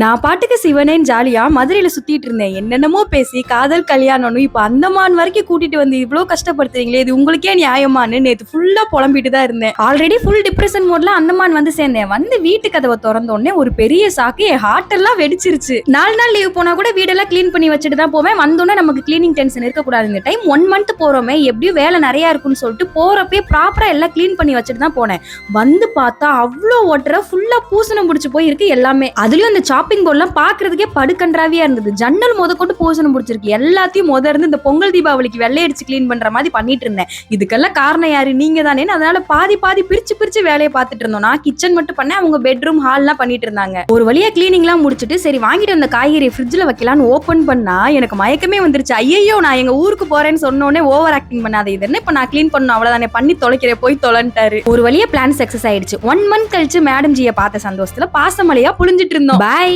நான் பாட்டுக்கு சிவனேன் ஜாலியா மதுரையில சுத்திட்டு இருந்தேன். என்னென்னமோ பேசி காதல் கல்யாணம்னு இப்ப அந்தமான் வரைக்கும் கூட்டிட்டு வந்து இவ்வளவு கஷ்டப்படுத்துறீங்களே இது உங்களுக்கே நியாயமான்னு நேத்து ஃபுல்லா புலம்பிட்டு தான் இருந்தேன். ஆல்ரெடி ஃபுல் டிப்ரெஷன் மோட்ல அந்தமான் வந்து சேர்ந்தேன். வந்து வீட்டு கதவை திறந்த உடனே ஒரு பெரிய சாக்கு என் ஹார்ட் எல்லாம் வெடிச்சிருச்சு. நாலு நாள் லீவ் போனா கூட வீடெல்லாம் க்ளீன் பண்ணி வச்சுட்டு தான் போவேன். வந்தோடனே நமக்கு க்ளீனிங் டென்ஷன் இருக்கக்கூடாது. இந்த டைம் ஒன் மந்த் போறோமே எப்படியும் வேலை நிறைய இருக்குன்னு சொல்லிட்டு போறப்பே ப்ராப்பரா எல்லாம் க்ளீன் பண்ணி வச்சுட்டு தான் போனேன். வந்து பார்த்தா அவ்வளோ ஒட்டரை ஃபுல்லா பூசணம் பிடிச்சி போயிருக்கு எல்லாமே. அதுலயும் அந்த ஷாப்பிங் போர்ட்லாம் பார்க்கறதுக்கே படுக்கன்றாவியா இருந்தது. ஜன்னல் முத கொண்டு பூசணம் முடிச்சிருக்கு. எல்லாத்தையும் முத இருந்து இந்த பொங்கல் தீபாவளிக்கு வெள்ளையடிச்சு க்ளீன் பண்ற மாதிரி பண்ணிட்டு இருந்தேன். இதுக்கெல்லாம் காரணம் யாரு? நீங்க தானே அதனால பாதி பாதி பிரிச்சு பிரிச்சு வேலையை பார்த்துட்டு இருந்தோம். நான் கிச்சன் மட்டும் பண்ணேன். அவங்க பெட்ரூம் ஹால்லாம் பண்ணிட்டு இருந்தாங்க. ஒரு வழியா கிளீனிங்லாம் முடிச்சுட்டு சரி வாங்கிட்டு வந்த காய்கறி ஃப்ரிட்ஜில் வைக்கலான்னு ஓப்பன் பண்ணா எனக்கு மயக்கமே வந்துருச்சு. ஐயோ நான் எங்க ஊருக்கு போறேன்னு சொன்னோடனே ஓவர் ஆக்டிங் பண்ணாத. இது என்ன? நான் க்ளீன் பண்ணணும். அவ்வளோதானே பண்ணி தொலைக்கிறேன். போய் தொலைன்ட்டாரு. ஒரு வழியா பிளான் சக்சஸ் ஆயிடுச்சு. ஒன் மந்த் கழிச்சு மேடம் ஜியை பார்த்த சந்தோஷத்துல பாசமலையா புழிஞ்சிட்டு இருந்தோம். பாய்